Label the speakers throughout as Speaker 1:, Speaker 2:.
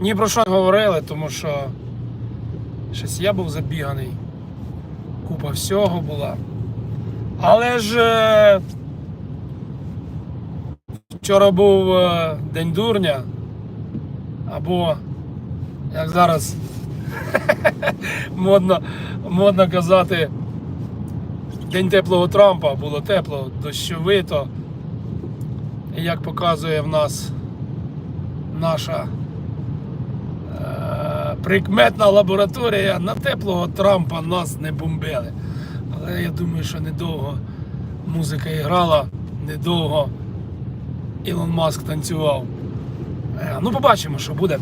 Speaker 1: ні про що говорили, тому що щось я був забіганий. Купа всього була. Але ж е, вчора був е, День дурня. Або, як зараз модно, модно казати, День теплого Трампа було тепло, дощовито. І як показує в нас наша прикметна лабораторія, на теплого Трампа нас не бомбили. Але я думаю, що недовго музика грала, недовго Ілон Маск танцював. Е, Ну, побачимо, що буде.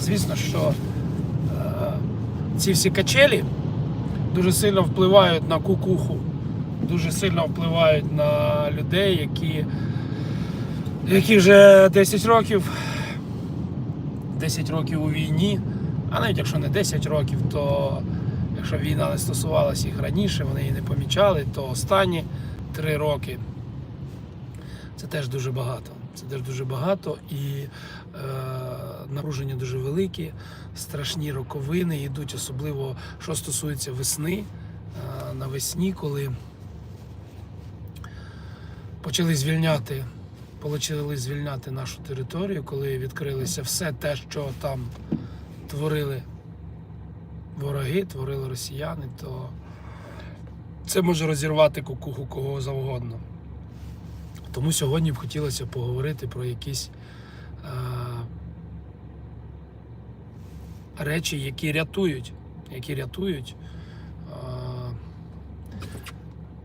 Speaker 1: Звісно, що е, ці всі качелі дуже сильно впливають на кукуху, дуже сильно впливають на людей, які, які вже 10 років, 10 років у війні, а навіть якщо не 10 років, то якщо війна не стосувалася їх раніше, вони її не помічали, то останні 3 роки це теж дуже багато. Це теж дуже багато і е, напруження дуже великі, страшні роковини йдуть, особливо що стосується весни. Е, навесні, коли почали звільняти, почали звільняти нашу територію, коли відкрилося все те, що там творили вороги, творили росіяни, то це може розірвати кукуху кого завгодно. Тому сьогодні б хотілося поговорити про якісь е, речі, які рятують, які рятують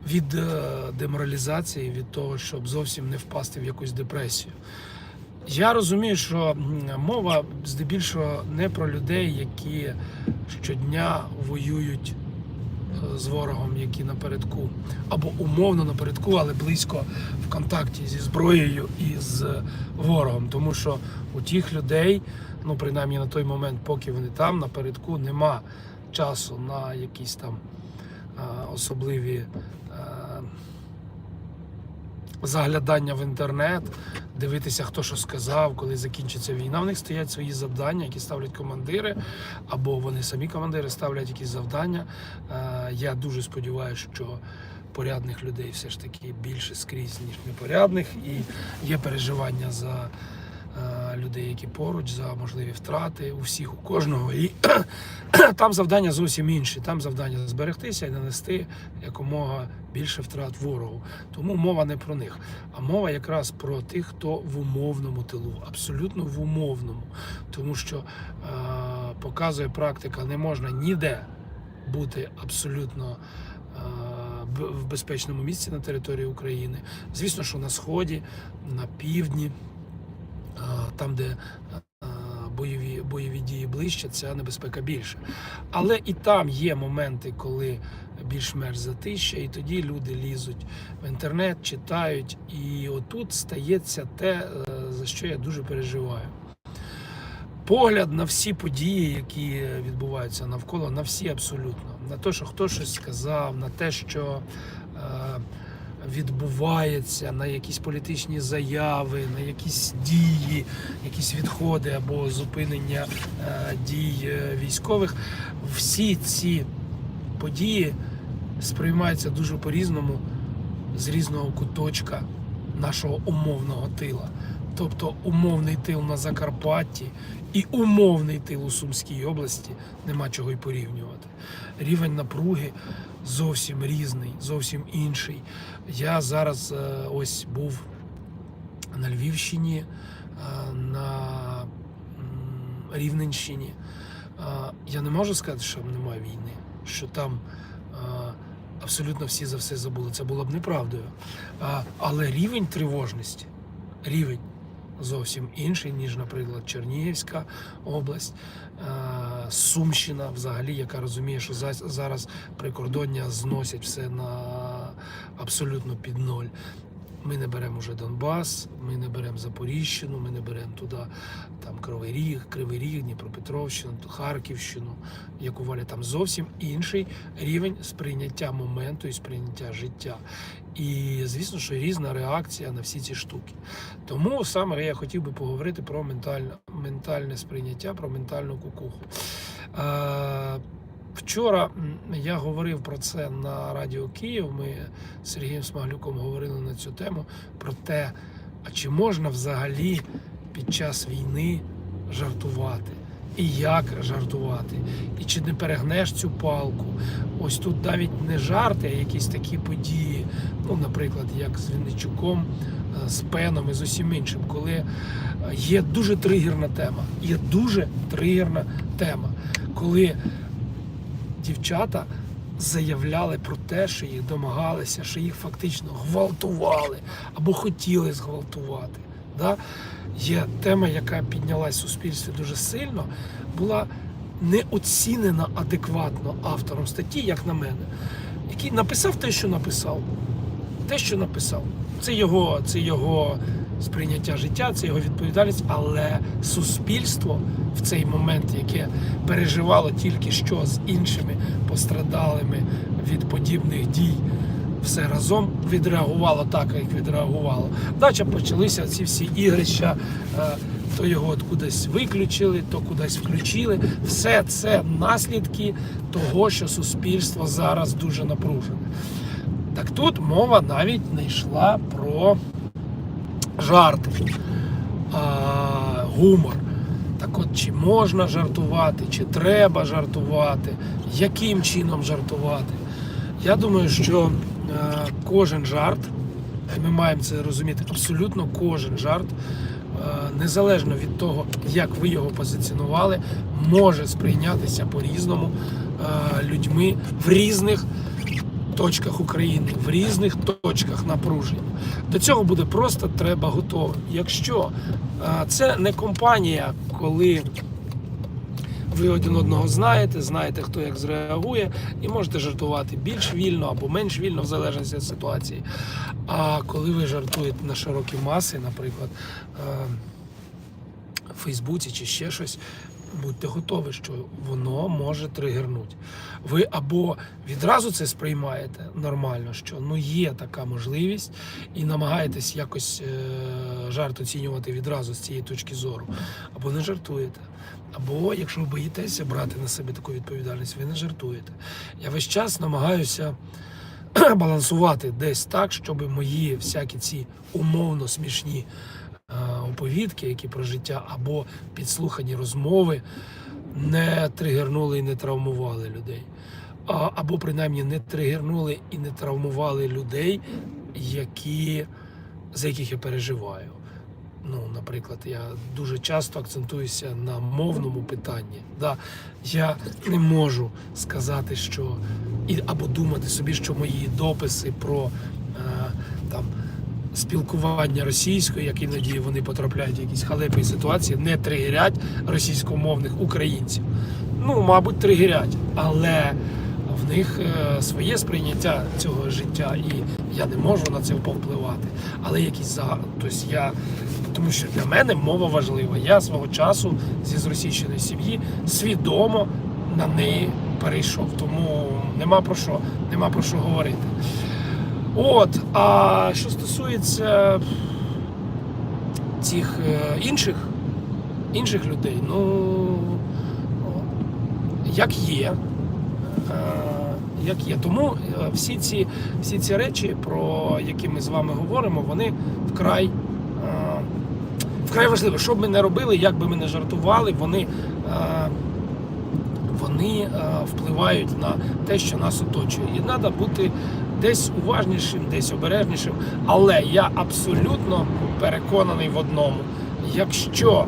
Speaker 1: від е, деморалізації, від того, щоб зовсім не впасти в якусь депресію. Я розумію, що мова здебільшого не про людей, які щодня воюють е, з ворогом, які напередку, або умовно напередку, але близько в контакті зі зброєю і з ворогом. Тому що у тих людей, ну принаймні на той момент, поки вони там напередку, нема часу на якісь там е, особливі. Заглядання в інтернет, дивитися, хто що сказав, коли закінчиться війна. В них стоять свої завдання, які ставлять командири, або вони самі командири ставлять якісь завдання. Е, Я дуже сподіваюся, що порядних людей все ж таки більше скрізь, ніж непорядних, і є переживання за людей, які поруч, за можливі втрати у всіх, у кожного. І там завдання зовсім інші. Там завдання зберегтися і нанести якомога більше втрат ворогу. Тому мова не про них, а мова якраз про тих, хто в умовному тилу, абсолютно в умовному. Тому що е, показує практика, не можна ніде бути абсолютно. е, В безпечному місці на території України. Звісно, що на сході, на півдні, там, де е, бойові, бойові дії ближче, ця небезпека більше. Але і там є моменти, коли більш-менш затища, і тоді люди лізуть в інтернет, читають. І отут стається те, е, за що я дуже переживаю. Погляд на всі події, які відбуваються навколо, на всі абсолютно. На те, що хто щось сказав, на те, що відбувається, на якісь політичні заяви, на якісь дії, якісь відходи або зупинення е, дій е, військових. Всі ці події сприймаються дуже по-різному з різного куточка нашого умовного тила. Тобто умовний тил на Закарпатті і умовний тил у Сумській області нема чого й порівнювати. Рівень напруги зовсім різний, зовсім інший. Я зараз е, ось був на Львівщині, е, на Рівненщині. Е, Я не можу сказати, що немає війни, що там абсолютно всі за все забули. Це було б неправдою. Але рівень тривожності, рівень зовсім інший, ніж, наприклад, Чернігівська область, е, Сумщина, взагалі, яка розуміє, що за- зараз прикордоння зносять все на абсолютно під ноль. Ми не беремо вже Донбас, ми не беремо Запоріжщину, ми не беремо туди там Кривий Ріг, Кривий Ріг, Дніпропетровщину, Харківщину, яку валять там зовсім інший рівень сприйняття моменту і сприйняття життя. І звісно, що різна реакція на всі ці штуки. Тому саме я хотів би поговорити про ментальне, ментальне сприйняття, про ментальну кукуху. Вчора я говорив про це на Радіо Київ. Ми з Сергієм Смаглюком говорили на цю тему про те, а чи можна взагалі під час війни жартувати? І як жартувати? І чи не перегнеш цю палку? Ось тут навіть не жарти, а якісь такі події. Ну, наприклад, як з Вінничуком, е, з Пеном і з усім іншим, коли е, є дуже тригерна тема. Є дуже тригерна тема, коли дівчата заявляли про те, що їх домагалися, що їх фактично гвалтували або хотіли зґвалтувати. Да? Є тема, яка піднялась в суспільстві дуже сильно, була не оцінена адекватно автором статті, як на мене, який написав те, що написав. Те, що написав. Це його, це його сприйняття життя, це його відповідальність, але суспільство в цей момент, яке переживало тільки що з іншими пострадалими від подібних дій, все разом відреагувало так, як відреагувало. Дача почалися ці всі ігрища, е, то його кудись виключили, то кудись включили. Все це наслідки того, що суспільство зараз дуже напружене. Так тут мова навіть не йшла про жарти, а гумор. Так от, чи можна жартувати, чи треба жартувати, яким чином жартувати. Я думаю, що е, кожен жарт, ми маємо це розуміти, абсолютно кожен жарт, е, незалежно від того, як ви його позиціонували, може сприйнятися по-різному е, людьми в різних точках України, в різних точках напруження. До цього буде просто треба готовим. Якщо е, це не компанія, коли ви один одного знаєте, знаєте, хто як зреагує, і можете жартувати більш вільно або менш вільно, в залежності від ситуації. А коли ви жартуєте на широкі маси, наприклад, е, в Фейсбуці чи ще щось, будьте готові, що воно може тригернути. Ви або відразу це сприймаєте нормально, що ну є така можливість, і намагаєтесь якось е, жарт оцінювати відразу з цієї точки зору, або не жартуєте. Або якщо ви боїтеся брати на себе таку відповідальність, ви не жартуєте. Я весь час намагаюся балансувати десь так, щоб мої всякі ці умовно смішні е, оповідки, які про життя, або підслухані розмови не тригернули і не травмували людей. Або принаймні не тригернули і не травмували людей, які, за яких я переживаю. Ну, наприклад, я дуже часто акцентуюся на мовному питанні. Да, я не можу сказати, що і або думати собі, що мої дописи про е, там спілкування російською, як іноді вони потрапляють в якісь халепі ситуації, не тригерять російськомовних українців. Ну, мабуть, тригерять, але в них е, своє сприйняття цього життя, і я не можу на це повпливати. Але якісь за тобто я тому що для мене мова важлива. Я свого часу зі зросійщеної сім'ї свідомо на неї перейшов. Тому нема про що, нема про що говорити. От, а що стосується цих е, інших, інших людей, ну як є. Е, Як є. Тому е, всі ці, всі ці речі, про які ми з вами говоримо, вони вкрай, вкрай важливі. Що б ми не робили, як би ми не жартували, вони, вони впливають на те, що нас оточує. І треба бути десь уважнішим, десь обережнішим. Але я абсолютно переконаний в одному: якщо,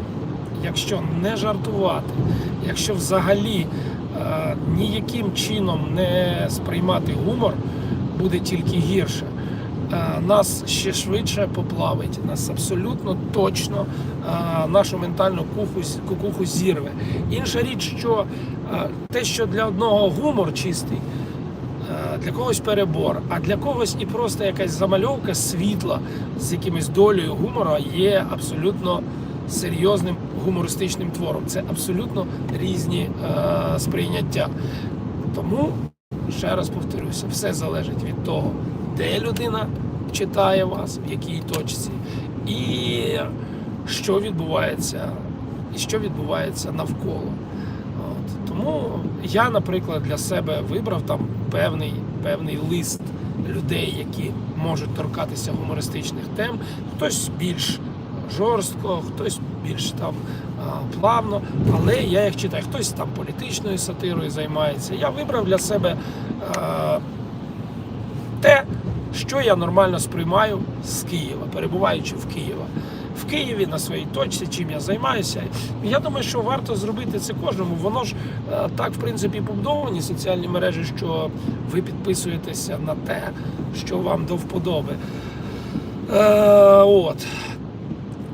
Speaker 1: якщо не жартувати, якщо взагалі е, ніяким чином не сприймати гумор, буде тільки гірше. Е, Нас ще швидше поплавить, нас абсолютно точно е, нашу ментальну куху, кукуху зірве. Інша річ, що е, те, що для одного гумор чистий, для когось перебор, а для когось і просто якась замальовка світла з якимось долею гумора є абсолютно серйозним гумористичним твором. Це абсолютно різні е, сприйняття. Тому ще раз повторюся, все залежить від того, де людина читає вас, в якій точці, і що відбувається і що відбувається навколо. От. Тому я, наприклад, для себе вибрав там певний, певний лист людей, які можуть торкатися гумористичних тем. Хтось більш жорстко, хтось більш там плавно. Але я їх читаю, хтось там політичною сатирою займається. Я вибрав для себе те, що я нормально сприймаю з Києва, перебуваючи в Києва. Києві на своїй точці, чим я займаюся. Я думаю, що варто зробити це кожному. Воно ж е, так, в принципі, побудовані соціальні мережі, що ви підписуєтеся на те, що вам до вподоби. Е, от.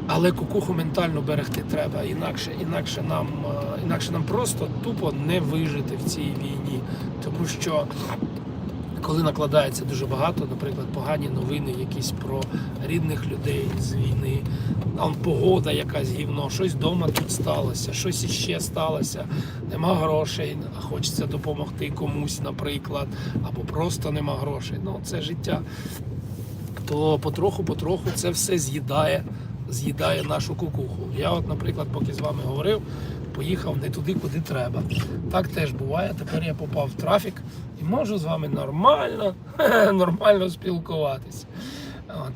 Speaker 1: Але кукуху ментально берегти треба, інакше, інакше, нам, е, інакше нам просто тупо не вижити в цій війні. Тому що коли накладається дуже багато, наприклад, погані новини якісь про рідних людей з війни, там погода якась гівно, щось вдома тут сталося, щось іще сталося, нема грошей, а хочеться допомогти комусь, наприклад, або просто нема грошей. Ну, це життя. То потроху-потроху це все з'їдає, з'їдає нашу кукуху. Я, от, наприклад, поки з вами говорив, поїхав не туди, куди треба. Так теж буває. Тепер я попав в трафік і можу з вами нормально, нормально спілкуватися.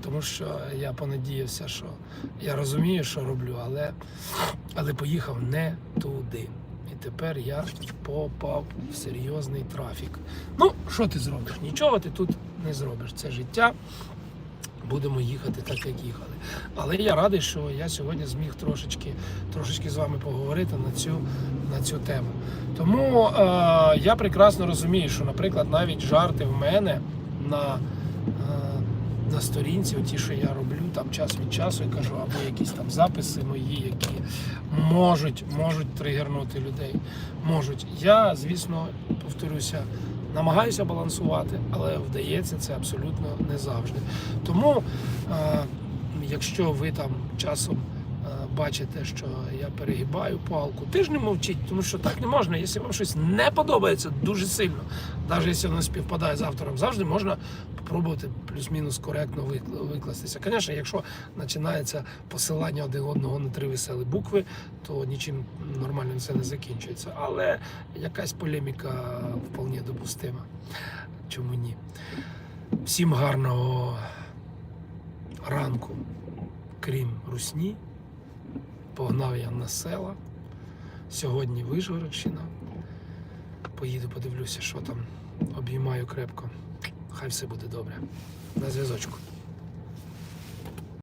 Speaker 1: Тому що я понадіявся, що я розумію, що роблю, але, але поїхав не туди. І тепер я попав в серйозний трафік. Ну, що ти зробиш? Нічого ти тут не зробиш. Це життя. Будемо їхати так, як їхали. Але я радий, що я сьогодні зміг трошечки, трошечки з вами поговорити на цю, на цю тему. Тому е, я прекрасно розумію, що, наприклад, навіть жарти в мене на, е, на сторінці, ті, що я роблю там час від часу, я кажу, або якісь там записи мої, які можуть, можуть тригернути людей. Можуть. Я, звісно, повторюся, намагаюся балансувати, але вдається це абсолютно не завжди. Тому, е, якщо ви там часом бачите, що я перегибаю палку, ти ж не мовчіть, тому що так не можна. Якщо вам щось не подобається дуже сильно, навіть якщо воно співпадає з автором, завжди можна спробувати плюс-мінус коректно викластися. Звісно, якщо починається посилання один одного на три веселі букви, то нічим нормальним це не закінчується. Але якась полеміка вполне допустима. Чому ні? Всім гарного ранку, крім русні. Погнав я на села. Сьогодні Вишгородщина. Поїду, подивлюся, що там. Обіймаю крепко. Хай все буде добре. На зв'язочку.